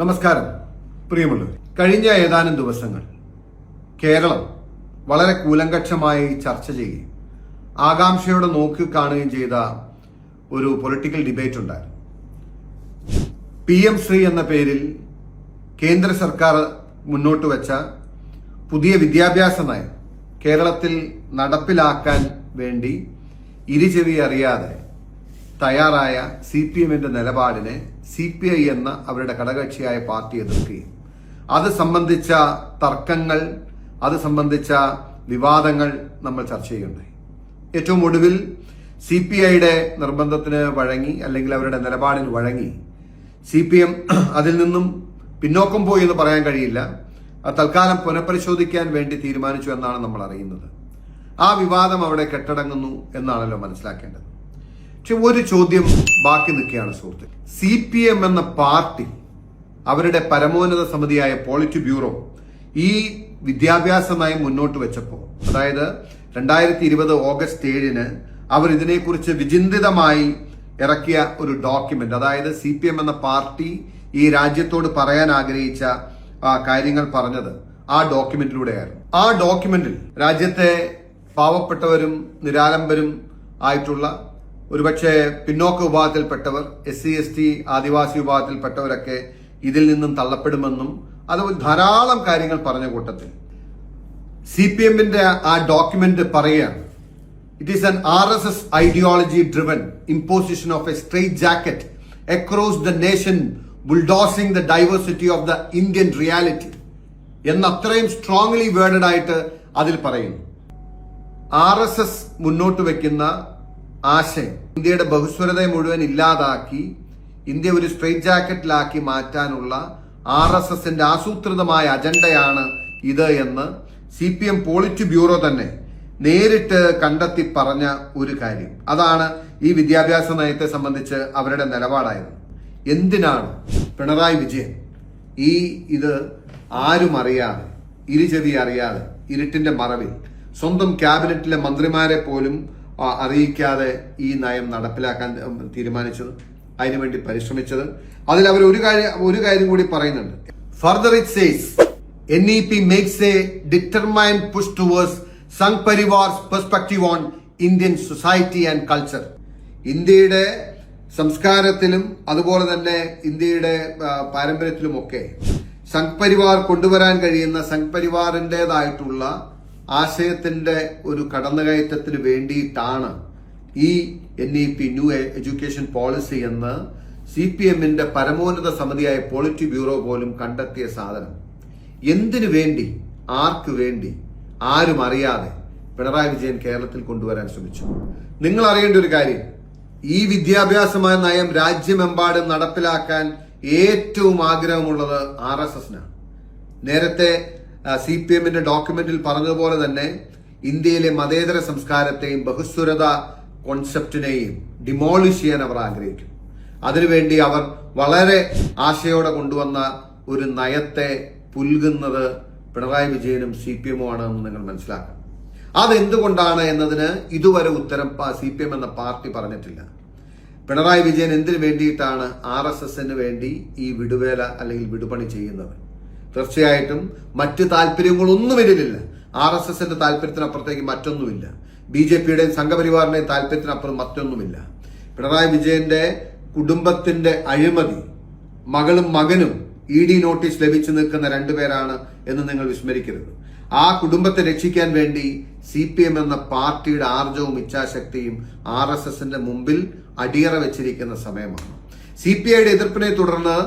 നമസ്കാരം പ്രിയമുള്ളവർ. കഴിഞ്ഞ ഏതാനും ദിവസങ്ങൾ കേരളം വളരെ കൂലങ്കക്ഷമായി ചർച്ച ചെയ്യുകയും ആകാംക്ഷയോടെ നോക്കി കാണുകയും ചെയ്ത ഒരു പൊളിറ്റിക്കൽ ഡിബേറ്റ് ഉണ്ടായിരുന്നു. പി എം ശ്രീ എന്ന പേരിൽ കേന്ദ്ര സർക്കാർ മുന്നോട്ട് വെച്ച പുതിയ വിദ്യാഭ്യാസ നയം കേരളത്തിൽ നടപ്പിലാക്കാൻ വേണ്ടി ഇരുചെവി അറിയാതെ തയ്യാറായ സി പി എമ്മിന്റെ നിലപാടിനെ സി പി ഐ എന്ന അവരുടെ ഘടകകക്ഷിയായ പാർട്ടി എതിർക്കുകയും. അത് സംബന്ധിച്ച തർക്കങ്ങൾ അത് സംബന്ധിച്ച വിവാദങ്ങൾ നമ്മൾ ചർച്ച ചെയ്യുന്നുണ്ടായി ഏറ്റവും ഒടുവിൽ സി പി ഐയുടെ നിർബന്ധത്തിന് വഴങ്ങി അല്ലെങ്കിൽ അവരുടെ നിലപാടിൽ വഴങ്ങി സി പി എം അതിൽ നിന്നും പിന്നോക്കം പോയി എന്ന് പറയാൻ കഴിയില്ല. തൽക്കാലം പുനഃപരിശോധിക്കാൻ വേണ്ടി തീരുമാനിച്ചു എന്നാണ് നമ്മൾ അറിയുന്നത്. ആ വിവാദം അവിടെ കെട്ടടങ്ങുന്നു എന്നാണല്ലോ മനസ്സിലാക്കേണ്ടത്. പക്ഷെ ഒരു ചോദ്യം ബാക്കി നിൽക്കുകയാണ് സുഹൃത്ത്. സി പി എം എന്ന പാർട്ടി അവരുടെ പരമോന്നത സമിതിയായ പോളിറ്റ് ബ്യൂറോ ഈ വിദ്യാഭ്യാസ നയം മുന്നോട്ട് വെച്ചപ്പോൾ അതായത് രണ്ടായിരത്തി ഇരുപത് ഓഗസ്റ്റ് ഏഴിന് അവർ ഇതിനെക്കുറിച്ച് വിചിന്തിതമായി ഇറക്കിയ ഒരു ഡോക്യുമെന്റ് അതായത് സി പി എം എന്ന പാർട്ടി ഈ രാജ്യത്തോട് പറയാൻ ആഗ്രഹിച്ച കാര്യങ്ങൾ പറഞ്ഞത് ആ ഡോക്യുമെന്റിലൂടെയായിരുന്നു. ആ ഡോക്യുമെന്റിൽ രാജ്യത്തെ പാവപ്പെട്ടവരും നിരാലംബരും ആയിട്ടുള്ള ഒരുപക്ഷെ പിന്നോക്ക വിഭാഗത്തിൽപ്പെട്ടവർ S C S T adivasi വിഭാഗത്തിൽപ്പെട്ടവരൊക്കെ ഇതിൽ നിന്നും തള്ളപ്പെടുമെന്നും അത് ധാരാളം കാര്യങ്ങൾ പറഞ്ഞ കൂട്ടത്തിൽ. സി പി എമ്മിന്റെ ആ ഡോക്യുമെന്റ് പറയുകയാണ് it is an R S S ideology driven imposition of a straitjacket across the nation bulldozing the diversity of the Indian reality എന്നത്രയും strongly worded ആയിട്ട് അതിൽ പറയുന്നു. ആർ എസ് എസ് മുന്നോട്ട് വെക്കുന്ന ആശയം. ഇന്ത്യയുടെ ബഹുസ്വരതയെ മുഴുവൻ ഇല്ലാതാക്കി ഇന്ത്യ ഒരു സ്ട്രെയിറ്റ് ജാക്കറ്റിലാക്കി മാറ്റാനുള്ള ആർ എസ് എസിന്റെ ആസൂത്രിതമായ അജണ്ടയാണ് ഇത് എന്ന് C P M politburo തന്നെ നേരിട്ട് കണ്ടെത്തി പറഞ്ഞ ഒരു കാര്യം. അതാണ് ഈ വിദ്യാഭ്യാസ നയത്തെ സംബന്ധിച്ച് അവരുടെ നിലപാടായത്. എന്തിനാണ് പിണറായി വിജയൻ ഈ ഇത് ആരും അറിയാതെ ഇരുചെവി അറിയാതെ ഇരുട്ടിന്റെ മറവിൽ സ്വന്തം ക്യാബിനറ്റിലെ മന്ത്രിമാരെ പോലും അറിയിക്കാതെ ഈ നയം നടപ്പിലാക്കാൻ തീരുമാനിച്ചത് അതിനുവേണ്ടി പരിശ്രമിച്ചത്. അതിൽ അവർ ഒരു കാര്യം ഒരു കാര്യം കൂടി പറയുന്നുണ്ട്. Further it says N E P makes a determined push towards Sangh Parivar's perspective on Indian society and culture ഇന്ത്യയുടെ സംസ്കാരത്തിലും അതുപോലെ തന്നെ ഇന്ത്യയുടെ പാരമ്പര്യത്തിലും പാരമ്പര്യത്തിലുമൊക്കെ സംഘ് പരിവാർ കൊണ്ടുവരാൻ കഴിയുന്ന സംഘ് പരിവാറിന്റെതായിട്ടുള്ള ആശയത്തിന്റെ ഒരു കടന്നുകയറ്റത്തിന് വേണ്ടിയിട്ടാണ് ഈ N E P new education policy എന്ന് സി പി എമ്മിന്റെ പരമോന്നത സമിതിയായ പോളിറ്റി ബ്യൂറോ പോലും കണ്ടെത്തിയ സാധനം. എന്തിനു വേണ്ടി ആർക്ക് വേണ്ടി ആരും അറിയാതെ പിണറായി വിജയൻ കേരളത്തിൽ കൊണ്ടുവരാൻ ശ്രമിച്ചു. നിങ്ങൾ അറിയേണ്ട ഒരു കാര്യം ഈ വിദ്യാഭ്യാസമായ നയം രാജ്യമെമ്പാടും നടപ്പിലാക്കാൻ ഏറ്റവും ആഗ്രഹമുള്ളത് ആർ എസ് എസിനാണ് നേരത്തെ സി പി എമ്മിന്റെ ഡോക്യുമെന്റിൽ പറഞ്ഞതുപോലെ തന്നെ ഇന്ത്യയിലെ മതേതര സംസ്കാരത്തെയും ബഹുസ്വരത കോൺസെപ്റ്റിനെയും ഡിമോളിഷ് ചെയ്യാൻ അവർ ആഗ്രഹിക്കും. അതിനുവേണ്ടി അവർ വളരെ ആശയോടെ കൊണ്ടുവന്ന ഒരു നയത്തെ പുൽകുന്നത് പിണറായി വിജയനും സി പി എമ്മുമാണ് എന്ന് നിങ്ങൾ മനസ്സിലാക്കണം. അതെന്തുകൊണ്ടാണ് എന്നതിന് ഇതുവരെ ഉത്തരം സി പി എം എന്ന പാർട്ടി പറഞ്ഞിട്ടില്ല. പിണറായി വിജയൻ എന്തിനു വേണ്ടിയിട്ടാണ് ആർ എസ് എസിന് വേണ്ടി ഈ വിടുവേല അല്ലെങ്കിൽ വിടുപണി ചെയ്യുന്നത്? തീർച്ചയായിട്ടും മറ്റ് താല്പര്യങ്ങളൊന്നും ഇതിലില്ല. ആർ എസ് എസിന്റെ താല്പര്യത്തിനപ്പുറത്തേക്ക് മറ്റൊന്നുമില്ല. ബി ജെ പിയുടെയും സംഘപരിവാറിന്റെയും താല്പര്യത്തിനപ്പുറം മറ്റൊന്നുമില്ല. പിണറായി വിജയന്റെ കുടുംബത്തിന്റെ അഴിമതി മകളും മകനും ഇ ഡി നോട്ടീസ് ലഭിച്ചു നിൽക്കുന്ന രണ്ടുപേരാണ് എന്ന് നിങ്ങൾ വിസ്മരിക്കരുത്. ആ കുടുംബത്തെ രക്ഷിക്കാൻ വേണ്ടി സി പി എം എന്ന പാർട്ടിയുടെ ആർജവും ഇച്ഛാശക്തിയും ആർ എസ് എസിന്റെ മുമ്പിൽ അടിയറ വെച്ചിരിക്കുന്ന സമയമാണ്. സി പി ഐയുടെ എതിർപ്പിനെ തുടർന്ന്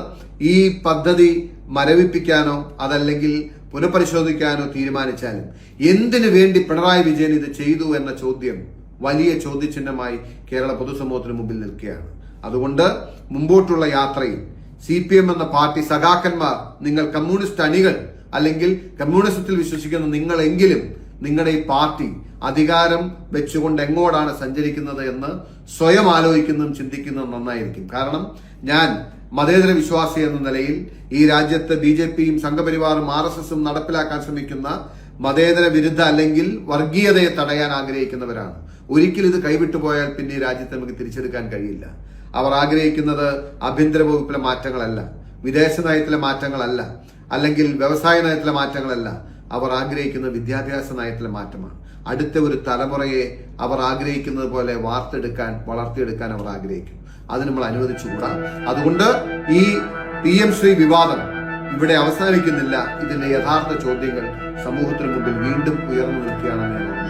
ഈ പദ്ധതി മരവിപ്പിക്കാനോ അതല്ലെങ്കിൽ പുനഃപരിശോധിക്കാനോ തീരുമാനിച്ചാലും എന്തിനു വേണ്ടി പിണറായി വിജയൻ ഇത് ചെയ്തു എന്ന ചോദ്യം വലിയ ചോദ്യചിഹ്നമായി കേരള പൊതുസമൂഹത്തിന് മുമ്പിൽ നിൽക്കുകയാണ്. അതുകൊണ്ട് മുമ്പോട്ടുള്ള യാത്രയിൽ സി പി എം എന്ന പാർട്ടി സഖാക്കന്മാർ നിങ്ങൾ കമ്മ്യൂണിസ്റ്റ് അണികൾ അല്ലെങ്കിൽ കമ്മ്യൂണിസത്തിൽ വിശ്വസിക്കുന്ന നിങ്ങളെങ്കിലും നിങ്ങളുടെ ഈ പാർട്ടി അധികാരം വെച്ചുകൊണ്ട് എങ്ങോട്ടാണ് സഞ്ചരിക്കുന്നത് എന്ന് സ്വയം ആലോചിക്കുന്നതും ചിന്തിക്കുന്നതും നന്നായിരിക്കും. കാരണം ഞാൻ മതേതര വിശ്വാസി എന്ന നിലയിൽ ഈ രാജ്യത്ത് ബി ജെ പിയും സംഘപരിവാറും ആർ എസ് എസും നടപ്പിലാക്കാൻ ശ്രമിക്കുന്ന മതേതര വിരുദ്ധ അല്ലെങ്കിൽ വർഗീയതയെ തടയാൻ ആഗ്രഹിക്കുന്നവരാണ്. ഒരിക്കലും ഇത് കൈവിട്ടു പോയാൽ പിന്നെ ഈ രാജ്യത്ത് നമുക്ക് തിരിച്ചെടുക്കാൻ കഴിയില്ല. അവർ ആഗ്രഹിക്കുന്നത് ആഭ്യന്തര വകുപ്പിലെ മാറ്റങ്ങളല്ല വിദേശ നയത്തിലെ മാറ്റങ്ങളല്ല അല്ലെങ്കിൽ വ്യവസായ നയത്തിലെ മാറ്റങ്ങളല്ല അവർ ആഗ്രഹിക്കുന്ന വിദ്യാഭ്യാസ നയത്തിലെ മാറ്റമാണ്. അടുത്ത ഒരു തലമുറയെ അവർ ആഗ്രഹിക്കുന്നത് പോലെ വാർത്തെടുക്കാൻ വളർത്തിയെടുക്കാൻ അവർ ആഗ്രഹിക്കും. അത് നമ്മൾ അനുവദിച്ചുകൂടാ. അതുകൊണ്ട് ഈ പി എം ശ്രീ വിവാദം ഇവിടെ അവസാനിക്കുന്നില്ല. ഇതിന്റെ യഥാർത്ഥ ചോദ്യങ്ങൾ സമൂഹത്തിന് മുമ്പിൽ വീണ്ടും ഉയർന്നു നിൽക്കുകയാണെന്ന് ഞാൻ